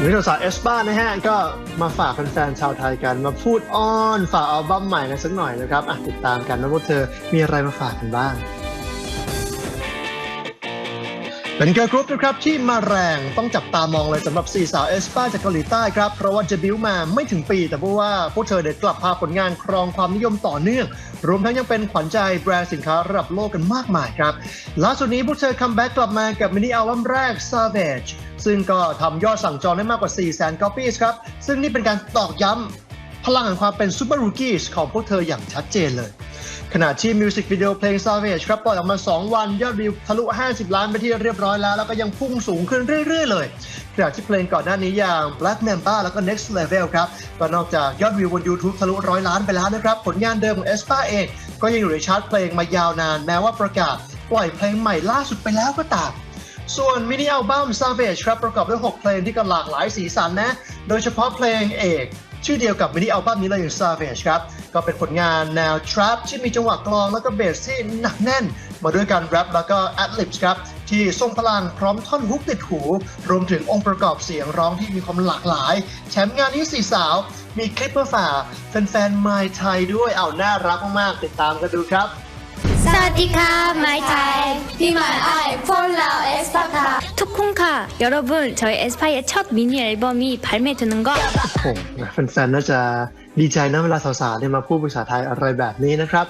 นี้สาวๆเอสป้านะฮะ ก็มาฝากแฟนๆชาวไทยกันมาพูดอ้อน ฝากอัลบั้มใหม่กันสักหน่อยนะครับอะติดตามกันนะพวกเธอมีอะไรมาฝากกันบ้าง เป็นเกิร์ลกรุ๊ปนะครับที่มาแรงต้องจับตามองเลยสำหรับสี่สาวเอสป้าจากเกาหลีใต้ครับ เพราะว่าเดบิวมาไม่ถึงปี แต่เพราะว่าพวกเธอได้กลับพาผลงานครองความนิยมต่อเนื่อง รวมทั้งยังเป็นขวัญใจแบรนด์สินค้าระดับโลกกันมากมายครับล่าสุดนี้พวกเธอคัมแบ็กกลับมากับมินิอัลบั้มแรก Savage ซึ่งก็ทำยอดสั่งจองได้มากกว่า 4 0 0 0 0 0 copies ครับซึ่งนี่เป็นการตอกย้ำ พลังแห่งความเป็นซูเปอร์รูกี้ของพวกเธออย่างชัดเจนเลย ขณะที่มิวสิกวิดีโอเพลง Savage ครับปล่อยออกมา 2 วัน ยอดวิวทะลุ 50 ล้านไปที่เรียบร้อยแล้ว แล้วก็ยังพุ่งสูงขึ้นเรื่อย ๆ เลย ขณะที่เพลงก่อนหน้านี้อย่าง Black Mamba แล้วก็ Next Level ครับก็นอกจากยอดวิวบน YouTube ทะลุร้อยล้านไปแล้วนะครับผลงานเดิมของ e s p a เองก็ยังอยู่ในชาร์ตเพลงมายาวนานแม้ว่าประกาศปล่อยเพลงใหม่ล่าสุดไปแล้วก็ตามส่วนมินิอัลบั้ม Savage ครับประกอบด้วย 6 เพลงที่ก็หลากหลายสีสันนะ โดยเฉพาะเพลงเอก ชื่อเดียวกับมินิอัลบั้มนี้เลยอย่าง Savage ครับ ก็เป็นผลงานแนว Trap ที่มีจังหวะกลองแล้วก็เบสที่หนักแน่น มาด้วยการแรปแล้วก็ a d l i b s ครับ ที่ทรงพลังพร้อมท่อนฮุกติดหู รวมถึงองค์ประกอบเสียงร้องที่มีความหลากหลาย แชมป์งานนี้สี่สาว มีคลิปเพื่อฝากแฟนๆไมไทยด้วยเอาน่ารักมากๆติดตามกันดูครับ สวัสดีค่ะไมไทยพี่หมายอ 여러분 저희 에스파의 첫 미니 앨범이 발매되는 거 โอ้โหแฟนๆ น่าจะดีใจนะเวลาสาวๆเนี่ยมาพูดภาษาไทยอะไรแบบนี้นะครับ